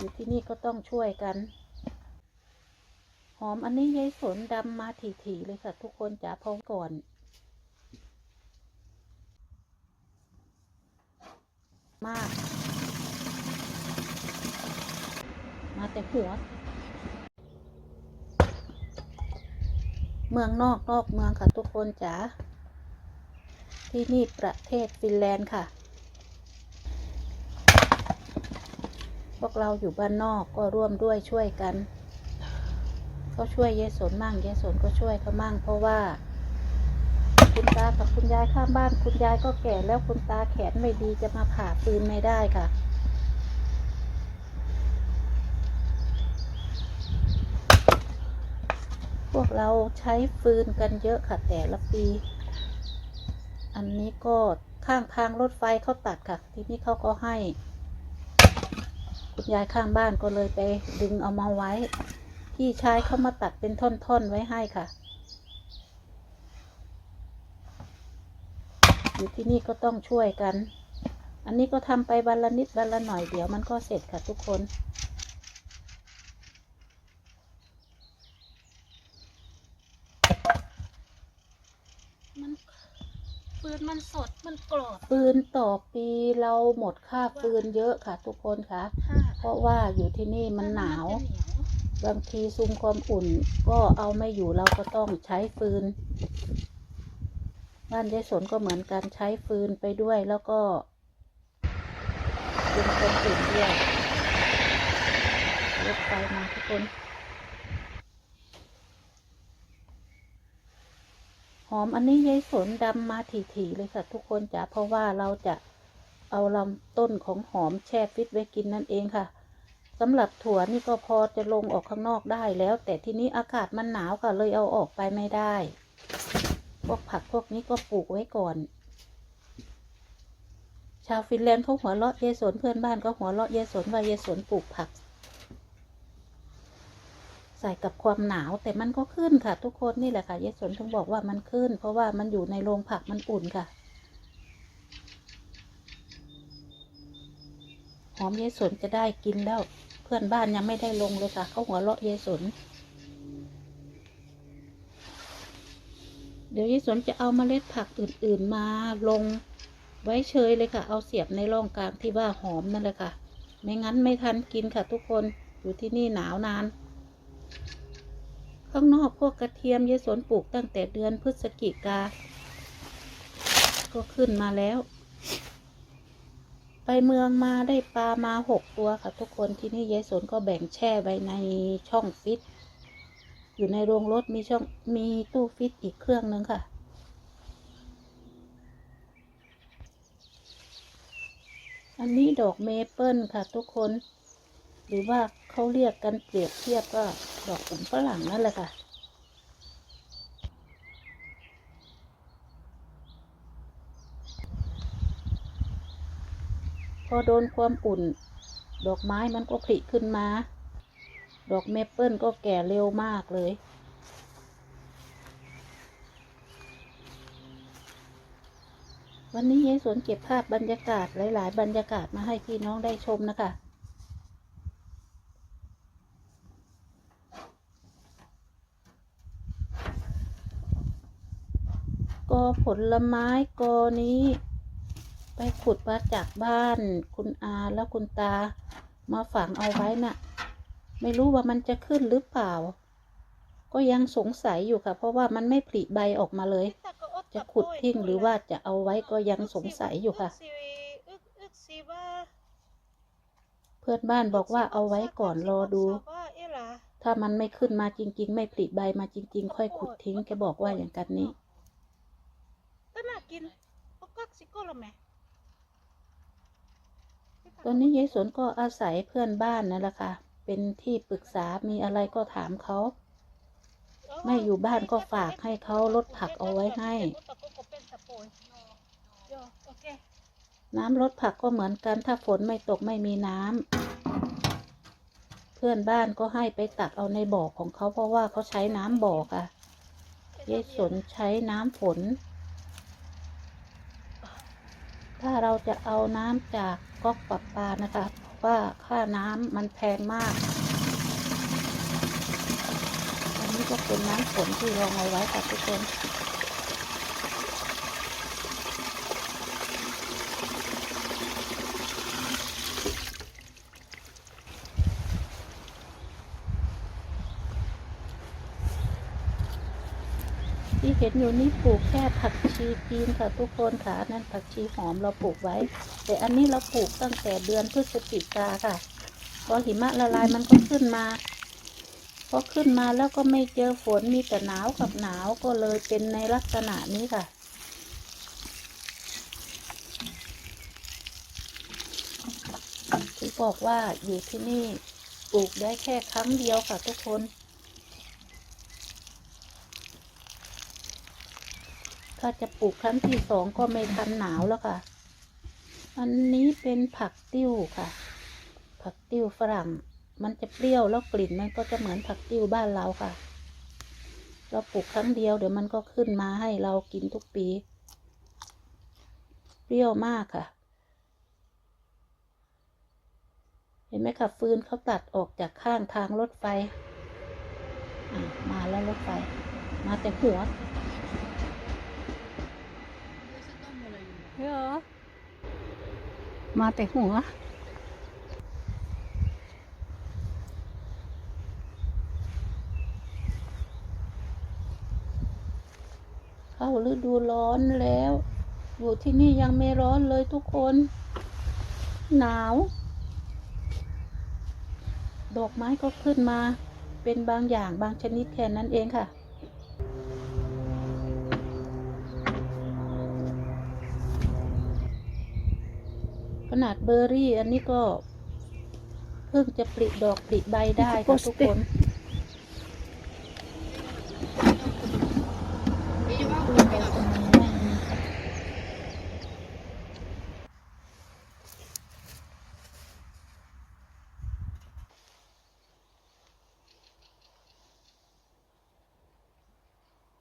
อยู่ที่นี่ก็ต้องช่วยกัน หอมอันนี้ยายสนดำมาถี่ๆเลยค่ะ ทุกคนจ๋าพราะก่อนมาก มาแต่หัว เมืองนอกนอกเมืองค่ะทุกคนจ๋าที่นี่ประเทศฟินแลนด์ค่ะ พวกเราอยู่บ้านนอกก็ร่วมด้วยช่วยกันเขาช่วยเยสนมั่งเยสนก็ช่วยเขามั่ง เพราะว่า คุณตากับคุณยายข้างบ้าน คุณยายก็แก่แล้วคุณตาแขนไม่ดีจะมาผ่าปืนไม่ได้ค่ะพวกเราใช้ฟืนกันเยอะค่ะแต่ละปี อันนี้ก็ข้างทางรถไฟเขาตัดค่ะ ทีนี้เขาก็ให้ ยายข้างบ้านก็เลยไปดึงเอามาไว้ พี่ชายเขามาตัดเป็นท่อนๆไว้ให้ค่ะ อยู่ที่นี่ก็ต้องช่วยกัน อันนี้ก็ทำไปวันละนิดวันละหน่อยเดี๋ยวมันก็เสร็จค่ะทุกคนมันปืนมันสดมันกรอบฟืนต่อปีเราหมดค่าฟืนเยอะค่ะทุกคนค่ะค่ะ เพราะว่าอยู่ที่นี่มันหนาว บางทีซุมความอุ่น ก็เอาไม่อยู่เราก็ต้องใช้ฟืน บ้านยายสนก็เหมือนกันใช้ฟืนไปด้วยแล้วก็ซุมความอุ่นด้วยรถไฟมาทุกคนหอมอันนี้ยายสนดำมาถี่ๆเลยค่ะทุกคนจ๋าเพราะว่าเราจะ เอาลำต้นของหอมแช่ฟิตไว้กินนั่นเองค่ะสำหรับถั่วนี่ก็พอจะลงออกข้างนอกได้แล้ว แต่ที่นี้อากาศมันหนาวค่ะเลยเอาออกไปไม่ได้ พวกผักพวกนี้ก็ปลูกไว้ก่อน ชาวฟินแลนด์เขาหัวเราะเยายสนเพื่อนบ้านก็หัวเราะเยายสนว่าเยายสนปลูกผัก ใส่กับความหนาวแต่มันก็ขึ้นค่ะ ทุกคนนี่แหละค่ะเยายสนถึงบอกว่ามันขึ้น เพราะว่ามันอยู่ในโรงผักมันอุ่นค่ะ หอมเยสนจะได้กินแล้ว เพื่อนบ้านยังไม่ได้ลงเลยค่ะเขาหัวเราะเยสนเดี๋ยวยายสนจะเอาเมล็ดผักอื่น ๆมาลงไว้เฉยเลยค่ะ เอาเสียบในร่องกลางที่ว่าหอมนั่นเลยค่ะ ไม่งั้นไม่ทันกินค่ะทุกคนอยู่ที่นี่หนาวนาน ข้างนอกพวกกระเทียมยายสนปลูกตั้งแต่เดือนพฤศจิกา ก็ขึ้นมาแล้ว ไปเมืองมาได้ปลามาหกตัวค่ะทุกคนที่นี่ยายสนก็แบ่งแช่ไว้ในช่องฟิต อยู่ในโรงรถมีช่องมีตู้ฟิตอีกเครื่องนึงค่ะ อันนี้ดอกเมเปิลค่ะทุกคน หรือว่าเขาเรียกกันเปรียบเทียบก็ดอกขุนฝรั่งนั่นแหละค่ะ พอโดนความอุ่น ดอกไม้มันก็ผลิขึ้นมา ดอกเมเปิลก็แก่เร็วมากเลย วันนี้ยายสวนเก็บภาพบรรยากาศหลาย ๆ บรรยากาศมาให้พี่น้องได้ชมนะคะกอผลไม้กอนี้ ไปขุดมาจากบ้านคุณอาแล้วคุณตา มาฝังเอาไว้น่ะ ไม่รู้ว่ามันจะขึ้นหรือเปล่า ก็ยังสงสัยอยู่ค่ะ เพราะว่ามันไม่ผลิใบออกมาเลย จะขุดทิ้งหรือว่าจะเอาไว้ก็ยังสงสัยอยู่ค่ะ เพื่อนบ้านบอกว่าเอาไว้ก่อนรอดู ถ้ามันไม่ขึ้นมาจริง ๆ ไม่ผลิใบมาจริง ๆ ค่อยขุดทิ้งแกบอกว่าอย่างกันนี้ก็น่ากินก็สิโกละแม่ ตอนนี้ยายสนก็อาศัยเพื่อนบ้านนั่นแหละค่ะ เป็นที่ปรึกษา มีอะไรก็ถามเขา ไม่อยู่บ้านก็ฝากให้เขาลดผักเอาไว้ให้ น้ำลดผักก็เหมือนกัน ถ้าฝนไม่ตกไม่มีน้ำ เพื่อนบ้านก็ให้ไปตักเอาในบ่อของเขาเพราะว่าเขาใช้น้ำบ่อค่ะยายสนใช้น้ำฝน ถ้าเราจะเอาน้ำจาก ก๊อกปรับปลานะคะว่าค่าน้ำมันแพงมาก อันนี้ก็เป็นน้ำฝนที่รองเอาไว้ค่ะทุกคน ที่เห็นอยู่นี่ปลูกแค่ผักชีจีนค่ะทุกคนค่ะนั่นผักชีหอมเราปลูกไว้ แต่อันนี้เราปลูกตั้งแต่เดือนพฤศจิกาค่ะพอหิมะละลายมันก็ขึ้นมาพอขึ้นมาแล้วก็ไม่เจอฝนมีแต่หนาวกับหนาวก็เลยเป็นในลักษณะนี้ค่ะที่บอกว่าอยู่ที่นี่ปลูกได้แค่ครั้งเดียวค่ะทุกคน ถ้าจะปลูกครั้งที่สองก็ไม่ทันหนาวแล้วค่ะ อันนี้เป็นผักติ้วค่ะ ผักติ้วฝรั่ง มันจะเปรี้ยวแล้วกลิ่นมันก็จะเหมือนผักติ้วบ้านเราค่ะ เราปลูกครั้งเดียวเดี๋ยวมันก็ขึ้นมาให้เรากินทุกปี เปรี้ยวมากค่ะ เห็นไหมคะฟืนเขาตัดออกจากข้างทางรถไฟ มาแล้วรถไฟ มาแต่หัว เหรอมาแต่หัว เข้าฤดูร้อนแล้ว อยู่ที่นี่ยังไม่ร้อนเลยทุกคน หนาว ดอกไม้ก็ขึ้นมา เป็นบางอย่างบางชนิดแค่นั้นเองค่ะ นาดเบอร์รี่ อันนี้ก็ เพิ่งจะปลิดอกปลิใบได้ค่ะทุกคน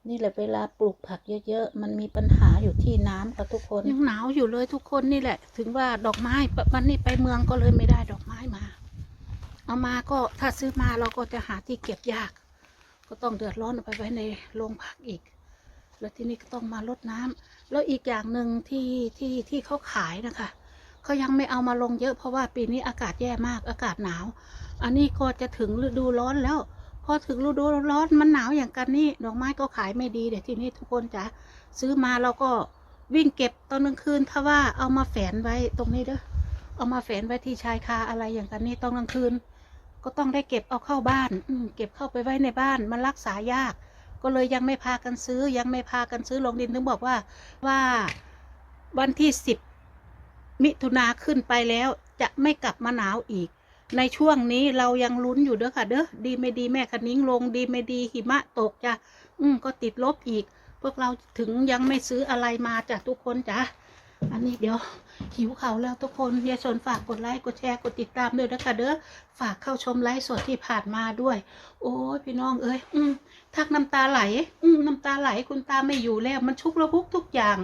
นี่แหละเวลาปลูกผักเยอะๆ มันมีปัญหาอยู่ที่น้ำค่ะทุกคน ยังหนาวอยู่เลยทุกคนนี่แหละ ถึงว่าดอกไม้ปะวันนี้ไปเมืองก็เลยไม่ได้ดอกไม้มา เอามาก็ถ้าซื้อมาเราก็จะหาที่เก็บยาก ก็ต้องเดือดร้อนไปไว้ในโรงผักอีก แล้วที่นี่ก็ต้องมาลดน้ำแล้วอีกอย่างหนึ่งที่ที่ที่เขาขายนะคะเขายังไม่เอามาลงเยอะเพราะว่าปีนี้อากาศแย่มากอากาศหนาว อันนี้ก็จะถึงฤดูร้อนแล้ว พอถึงฤดูร้อนมันหนาวอย่างกันนี่ดอกไม้ก็ขายไม่ดีเดี๋ยวทีนี้ทุกคนจะซื้อมาเราก็วิ่งเก็บตอนกลางคืนถ้าว่าเอามาแฝนไว้ตรงนี้เด้อเอามาแฝนไว้ที่ชายคาอะไรอย่างกันนี่ตอนกลางคืน ก็ต้องได้เก็บเอาเข้าบ้าน อืเก็บเข้าไปไว้ในบ้านมันรักษายาก ก็เลยยังไม่พากันซื้อ ยังไม่พากันซื้อลงดินถึงบอกว่าว่าวันที่สิบมิถุนาขึ้นไปแล้วจะไม่กลับมาหนาวอีก ในช่วงนี้เรายังลุ้นอยู่เด้อค่ะ เด้อดีไม่ดีแม่คนิ้งลง ดีไม่ดีหิมะตกจ้ะอืมก็ติดลบอีก พวกเราถึงยังไม่ซื้ออะไรมาจ้ะทุกคนจ้ะอันนี้เดี๋ยวหิวเขาวแล้วทุกคนยายสนฝากกดไลค์กดแชร์กดติดตามด้วยนะคะเด้อฝากเข้าชมไลฟ์สดที่ผ่านมาด้วย โอ้ยพี่น้องเอ้ยอืมทักน้ำตาไหล อืมน้ำตาไหลคุณตาไม่อยู่แล้ว มันชุกระหุกทุกอย่าง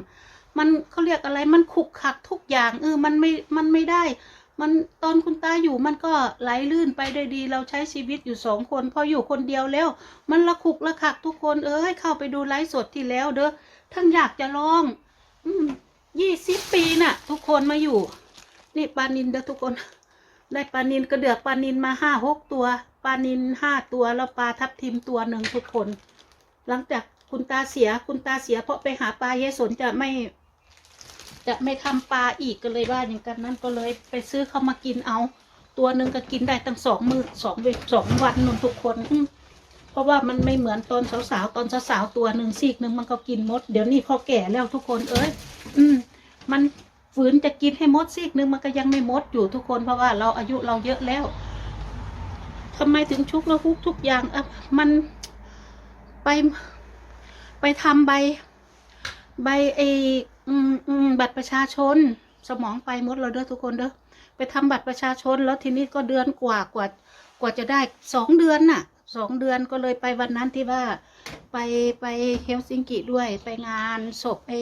มันเขาเรียกอะไรมันขุกขักทุกอย่างเออมันไม่มันไม่ได้ มันตอนคุณตาอยู่มันก็ไหลลื่นไปได้ดี เราใช้ชีวิตอยู่สองคน พออยู่คนเดียวแล้ว มันละขุกละขักทุกคนเอ้ยเข้าไปดูไลฟ์สดที่แล้วเด้อท่านอยากจะลอง อืมยี่สิบปีน่ะ ทุกคนมาอยู่ นี่ปลานินเด้อทุกคน ได้ปลานินกระเดือกปลานินมาห้าหกตัวปลานินห้าตัวแล้วปลาทับทิมตัวหนึ่งทุกคน หลังจากคุณตาเสียคุณตาเสียเพราะไปหาปลาเยสนจะไม่ จะไม่ทำปลาอีกก็เลยว่าอย่างกันนั้นก็เลยไปซื้อเขามากินเอา ตัวหนึ่งก็กินได้ตั้งสองมือสองเวสองวันนุ่นทุกคนอืเพราะว่ามันไม่เหมือนตอนสาวๆตอนสาวๆตัวหนึ่งซีกหนึ่งมันก็กินหมด เดี๋ยวนี้พอแก่แล้วทุกคนเอ้ยอืม มันฝืนจะกินให้หมดซีกหนึ่งมันก็ยังไม่หมดอยู่ทุกคนเพราะว่าเราอายุเราเยอะแล้วทำไมถึงชุกและหุกทุกอย่างอะมันไปไปทำใบ ใบไอ อืมอืมบัตรประชาชน สมองไปหมดเราเด้อทุกคนเด้อไปทำบัตรประชาชนแล้วทีนี้ก็เดือนกว่ากว่ากว่าจะได้สองเดือนน่ะสองเดือนก็เลยไปวันนั้นที่ว่าไปไปเฮลซิงกิด้วยไปงานศพไอ้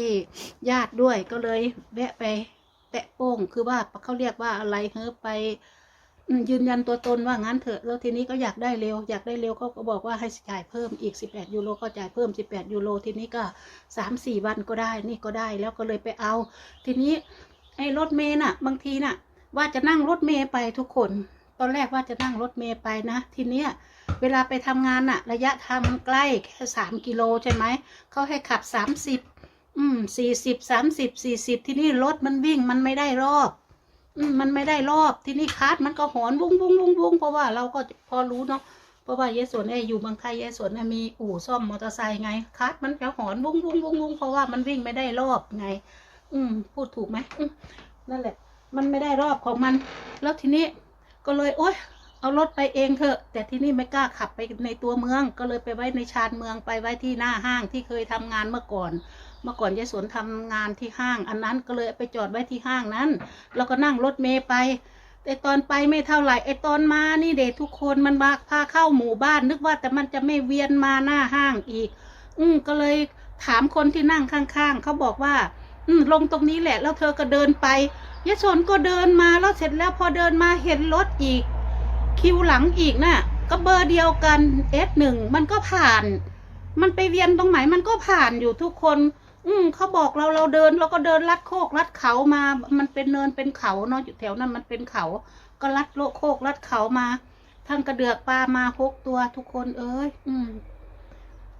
ญาติด้วยก็เลยแวะไปแตะโป้งคือว่าเขาเรียกว่าอะไรเฮ้อไป ยืนยันตัวตนว่างั้นเถอะแล้วทีนี้ก็อยากได้เร็ว อยากได้เร็วเขาก็บอกว่าให้จ่ายเพิ่มอีก 18 ยูโรก็จ่ายเพิ่ม 18 ยูโรทีนี้ก็ 3 4 วันก็ได้นี่ก็ได้แล้วก็เลยไปเอา ทีนี้ไอ้รถเมย์น่ะ บางทีน่ะ ว่าจะนั่งรถเมย์ไปทุกคน ตอนแรกว่าจะนั่งรถเมย์ไปนะ ทีเนี้ยเวลาไปทำงานน่ะ ระยะทางมันใกล้แค่สามกิโลใช่ไหมเขาให้ขับสามสิบอืมสี่สิบสามสิบสี่สิบทีนี้รถมันวิ่งมันไม่ได้รอบ มันไม่ได้รอบที่นี้คาร์ดมันก็หอนวุ้งวุ้งวุ้งวุ้งเพราะว่าเราก็พอรู้เนาะเพราะว่าเยสวนเนี่ยอยู่เมืองไทยเยสวนมีอู่ซ่อมมอเตอร์ไซค์ไงคาร์ดมันจะหอนวุ้งวุ้งวุ้งวุ้งเพราะว่ามันวิ่งไม่ได้รอบไง อืม พูดถูกไหมนั่นแหละ มันไม่ได้รอบของมัน แล้วทีนี้ก็เลย โอ๊ยเอารถไปเองเถอะ แต่ที่นี่ไม่กล้าขับไปในตัวเมือง ก็เลยไปไว้ในชานเมืองไปไว้ที่หน้าห้างที่เคยทำงานเมื่อก่อน เมื่อก่อนยายสวนทำงานที่ห้าง อันนั้นก็เลยไปจอดไว้ที่ห้างนั้น แล้วก็นั่งรถเมย์ไป แต่ตอนไปไม่เท่าไหร่ไอตอนมานี่เด็กทุกคนมันมาพาเข้าหมู่บ้าน นึกว่าแต่มันจะไม่เวียนมาหน้าห้างอีก อืมก็เลยถามคนที่นั่งข้างๆเขาบอกว่า อืมลงตรงนี้แหละ แล้วเธอก็เดินไปยายสนก็เดินมาแล้วเสร็จแล้วพอเดินมาเห็นรถอีก คิวหลังอีกน่ะ ก็เบอร์เดียวกันเอสหนึ่งมันก็ผ่าน มันไปเวียนตรงไหนมันก็ผ่านอยู่ทุกคน อืมเขาบอกเราเราเดินเราก็เดินลัดโคกลัดเขามา มันเป็นเนินเป็นเขาเนาะอยู่แถวนั้นมันเป็นเขา ก็ลัดโลโคกลัดเขามาทั้งกระเดือกปลามาหกตัวทุกคนเอ้ยอืม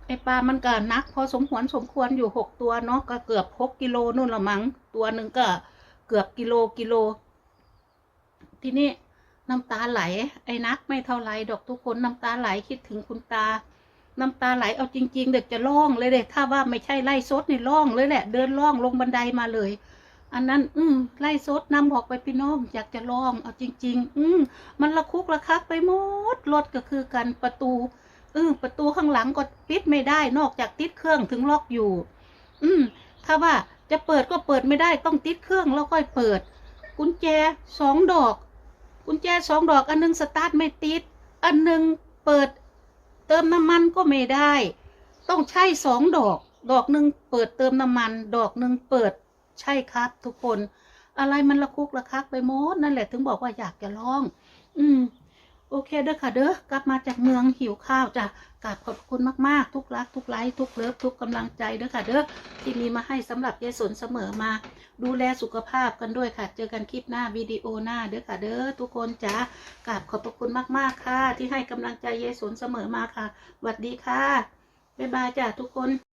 ไอปลามันก็นัก พอสมควรสมควรอยู่หกตัวเนาะก็เกือบหกกิโลนู่นละมั้งตัวหนึ่งก็เกือบกิโลกิโล ทีนี้น้ำตาไหล ไอ้นักไม่เท่าไหรดอกทุกคนน้ำตาไหลคิดถึงคุณตา น้ำตาไหลเอาจริง ๆ เด็กจะร้องเลยเด็กถ้าว่าไม่ใช่ไล่ซดนี่ร้องเลยแหละ เดินร้องลงบันไดมาเลย อันนั้น อืมไล่ซดนำบอกไปพี่น้อง อยากจะร้องเอาจริง ๆ อืมมันระคุกระคักไปหมดรถก็คือกันประตูเออประตูข้างหลังก็ปิดไม่ได้นอกจากติดเครื่องถึงล็อกอยู่ อืมถ้าว่าจะเปิดก็เปิดไม่ได้ต้องติดเครื่องแล้วค่อยเปิด กุญแจสองดอก กุญแจสองดอกอันหนึงสตาร์ทไม่ติด อันหนึงเปิด เติมน้ำมันก็ไม่ได้ ต้องใช้สองดอก ดอกหนึ่งเปิดเติมน้ำมัน ดอกหนึ่งเปิด ใช่ครับ ทุกคน อะไรมันระคุกระคักไปหมดนั่นแหละถึงบอกว่าอยากจะลอง อืม โอเคเด้อค่ะ เด้อกลับมาจากเมืองหิวข้าวจ้ะกราบขอบคุณมากๆ ทุกรัก ทุกไลค์ทุกเลิฟทุกกำลังใจเด้อค่ะ เด้อที่มีมาให้สำหรับยายสนเสมอมา ดูแลสุขภาพกันด้วยค่ะ เจอกันคลิปหน้าวิดีโอหน้าเด้อค่ะเด้อทุกคนจ้ากราบขอบพระคุณมากๆค่ะ ที่ให้กำลังใจเยสนเสมอมาค่ะสวัสดีค่ะบ๊ายบายจ้ะทุกคน